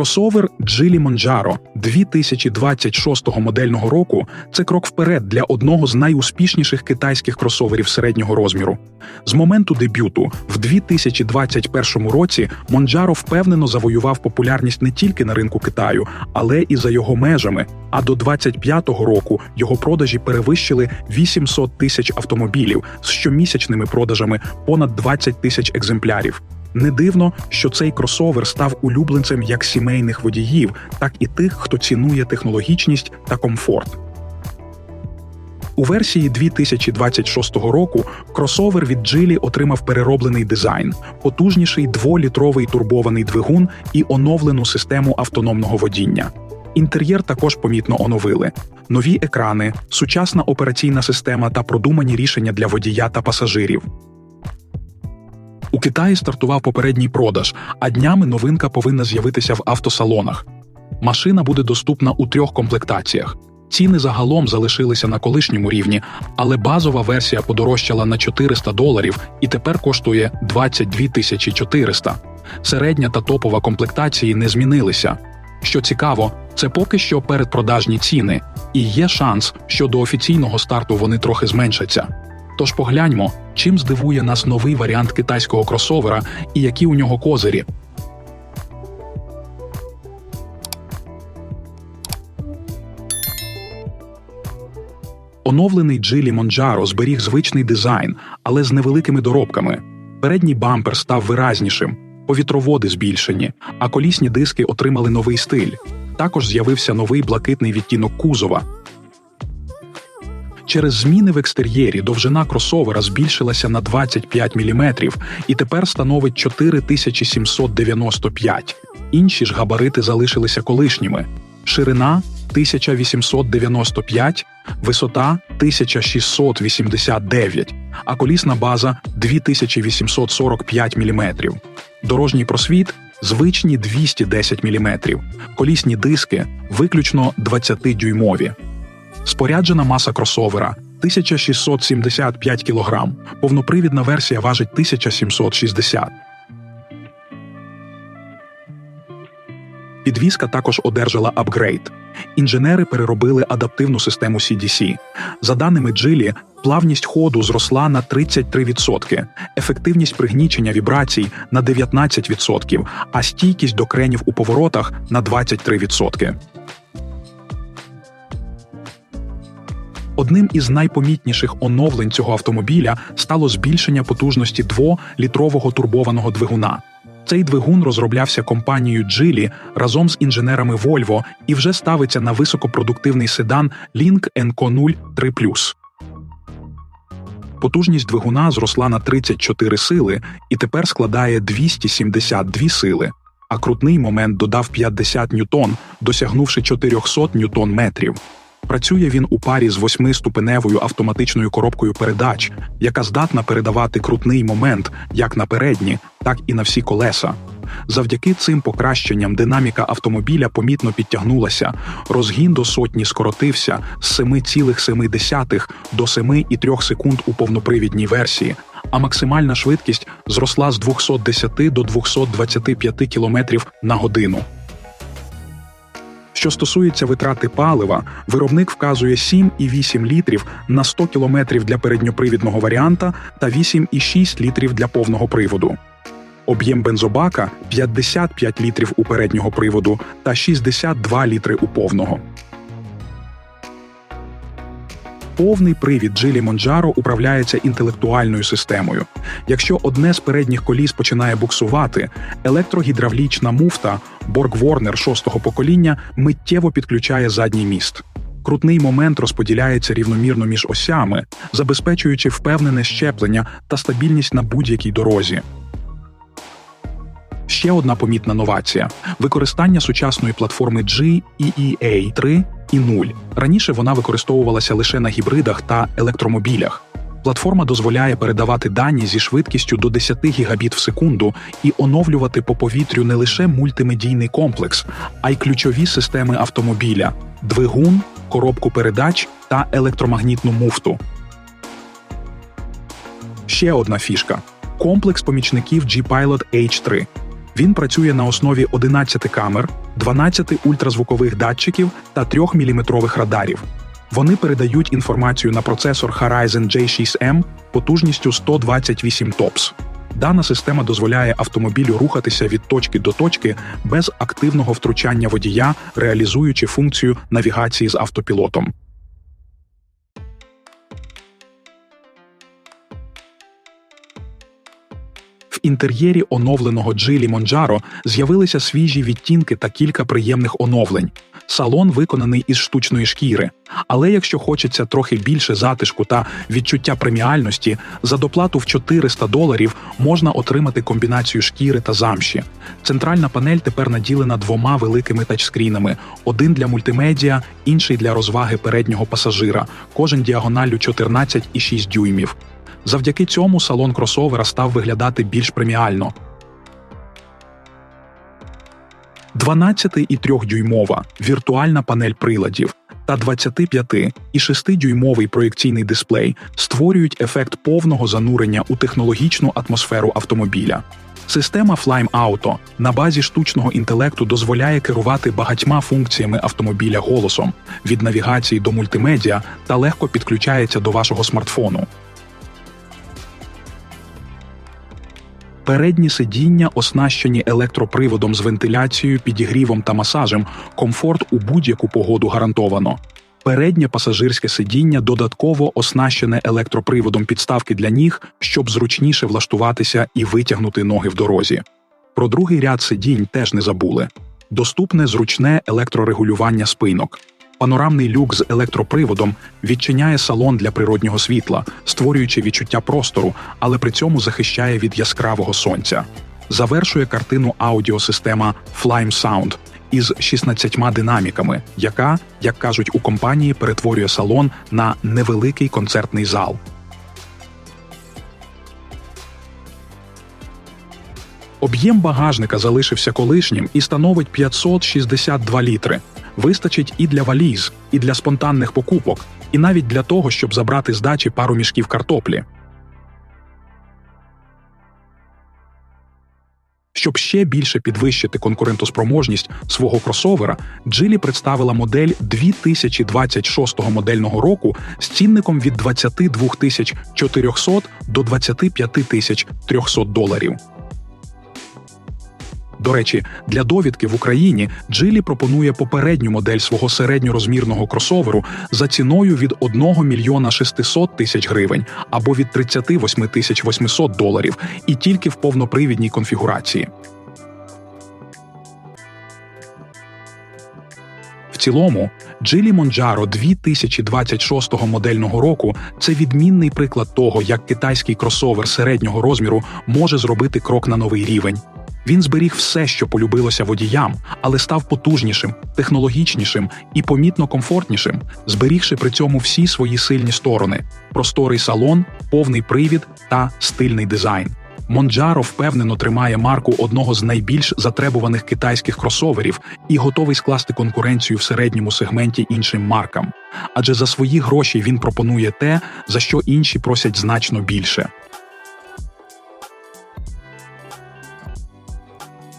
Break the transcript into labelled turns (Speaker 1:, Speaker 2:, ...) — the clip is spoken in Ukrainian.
Speaker 1: Кросовер Geely Monjaro 2026 модельного року це крок вперед для одного з найуспішніших китайських кросоверів середнього розміру. З моменту дебюту в 2021 році Monjaro впевнено завоював популярність не тільки на ринку Китаю, але і за його межами. А до 2025 року його продажі перевищили 800 тисяч автомобілів з щомісячними продажами понад 20 тисяч екземплярів. Не дивно, що цей кросовер став улюбленцем як сімейних водіїв, так і тих, хто цінує технологічність та комфорт. У версії 2026 року кросовер від Geely отримав перероблений дизайн, потужніший дволітровий турбований двигун і оновлену систему автономного водіння. Інтер'єр також помітно оновили: нові екрани, сучасна операційна система та продумані рішення для водія та пасажирів. У Китаї стартував попередній продаж, а днями новинка повинна з'явитися в автосалонах. Машина буде доступна у трьох комплектаціях. Ціни загалом залишилися на колишньому рівні, але базова версія подорожчала на 400 доларів і тепер коштує 22 тисячі 400. Середня та топова комплектації не змінилися. Що цікаво, це поки що передпродажні ціни, і є шанс, що до офіційного старту вони трохи зменшаться. Тож погляньмо, чим здивує нас новий варіант китайського кросовера і які у нього козирі. Оновлений Geely Monjaro зберіг звичний дизайн, але з невеликими доробками. Передній бампер став виразнішим, повітроводи збільшені, а колісні диски отримали новий стиль. Також з'явився новий блакитний відтінок кузова. Через зміни в екстер'єрі довжина кросовера збільшилася на 25 мм і тепер становить 4795. Інші ж габарити залишилися колишніми. Ширина 1895, висота 1689, а колісна база 2845 мм. Дорожній просвіт звичні 210 мм, колісні диски виключно 20-дюймові. Споряджена маса кросовера 1675 кг, повнопривідна версія важить 1760 Підвізка також одержала апгрейд. Інженери переробили адаптивну систему CDC. За даними Geely, плавність ходу зросла на 33%, ефективність пригнічення вібрацій на 19%, а стійкість до кренів у поворотах на 23%. Одним із найпомітніших оновлень цього автомобіля стало збільшення потужності 2-літрового турбованого двигуна. Цей двигун розроблявся компанією Geely разом з інженерами Volvo і вже ставиться на високопродуктивний седан Link NCO 03 Потужність двигуна зросла на 34 сили і тепер складає 272 сили, а крутний момент додав 50 ньютон, досягнувши 400 ньютон метрів. Працює він у парі з восьмиступеневою автоматичною коробкою передач, яка здатна передавати крутний момент як на передні, так і на всі колеса. Завдяки цим покращенням динаміка автомобіля помітно підтягнулася, розгін до сотні скоротився з 7,7 до 7,3 секунд у повнопривідній версії, а максимальна швидкість зросла з 210 до 225 км на годину. Що стосується витрати палива, виробник вказує 7,8 літрів на 100 км для передньопривідного варіанта та 8,6 літрів для повного приводу. Об'єм бензобака 55 літрів у переднього приводу та 62 літри у повного. Повний привід Geely Monjaro управляється інтелектуальною системою. Якщо одне з передніх коліс починає буксувати, електрогідравлічна муфта Borg-Warner шостого покоління миттєво підключає задній міст. Крутний момент розподіляється рівномірно між осями, забезпечуючи впевнене щеплення та стабільність на будь-якій дорозі. Ще одна помітна новація використання сучасної платформи GEEA 3 і 0. Раніше вона використовувалася лише на гібридах та електромобілях. Платформа дозволяє передавати дані зі швидкістю до 10 гігабіт в секунду і оновлювати по повітрю не лише мультимедійний комплекс, а й ключові системи автомобіля: двигун, коробку передач та електромагнітну муфту. Ще одна фішка комплекс помічників G-Pilot H3. Він працює на основі 11 камер, 12 ультразвукових датчиків та 3-мм радарів. Вони передають інформацію на процесор Horizon J6M потужністю 128 ТОПС. Дана система дозволяє автомобілю рухатися від точки до точки без активного втручання водія, реалізуючи функцію навігації з автопілотом. Інтер'єрі оновленого Джилі Монджаро з'явилися свіжі відтінки та кілька приємних оновлень. Салон виконаний із штучної шкіри. Але якщо хочеться трохи більше затишку та відчуття преміальності, за доплату в 400 доларів можна отримати комбінацію шкіри та замші. Центральна панель тепер наділена двома великими тачскрінами: один для мультимедіа, інший для розваги переднього пасажира, кожен діагоналлю 14,6 дюймів. Завдяки цьому салон кросовера став виглядати більш преміально. 12,3-дюймова віртуальна панель приладів та 25 і 6-дюймовий проєкційний дисплей створюють ефект повного занурення у технологічну атмосферу автомобіля. Система Flyme Auto на базі штучного інтелекту дозволяє керувати багатьма функціями автомобіля голосом від навігації до мультимедіа та легко підключається до вашого смартфону. Передні сидіння оснащені електроприводом з вентиляцією, підігрівом та масажем. Комфорт у будь-яку погоду гарантовано. Переднє пасажирське сидіння додатково оснащене електроприводом підставки для ніг, щоб зручніше влаштуватися і витягнути ноги в дорозі. Про другий ряд сидінь теж не забули. Доступне зручне електрорегулювання спинок. Панорамний люк з електроприводом відчиняє салон для природнього світла, створюючи відчуття простору, але при цьому захищає від яскравого сонця. Завершує картину аудіосистема Flyme Sound із 16 динаміками, яка, як кажуть у компанії, перетворює салон на невеликий концертний зал. Об'єм багажника залишився колишнім і становить 562 літри. Вистачить і для валіз, і для спонтанних покупок, і навіть для того, щоб забрати з дачі пару мішків картоплі. Щоб ще більше підвищити конкурентоспроможність свого кросовера, Джилі представила модель 2026 модельного року з цінником від 22 400 до 25 300 доларів. До речі, для довідки в Україні Джилі пропонує попередню модель свого середньорозмірного кросоверу за ціною від 1 мільйона 600 тисяч гривень або від 38 тисяч 800 доларів, і тільки в повнопривідній конфігурації. В цілому, Джилі Монджаро 2026 модельного року це відмінний приклад того, як китайський кросовер середнього розміру може зробити крок на новий рівень. Він зберіг все, що полюбилося водіям, але став потужнішим, технологічнішим і помітно комфортнішим, зберігши при цьому всі свої сильні сторони: просторий салон, повний привід та стильний дизайн. Монджаро впевнено тримає марку одного з найбільш затребуваних китайських кросоверів і готовий скласти конкуренцію в середньому сегменті іншим маркам. Адже за свої гроші він пропонує те, за що інші просять значно більше.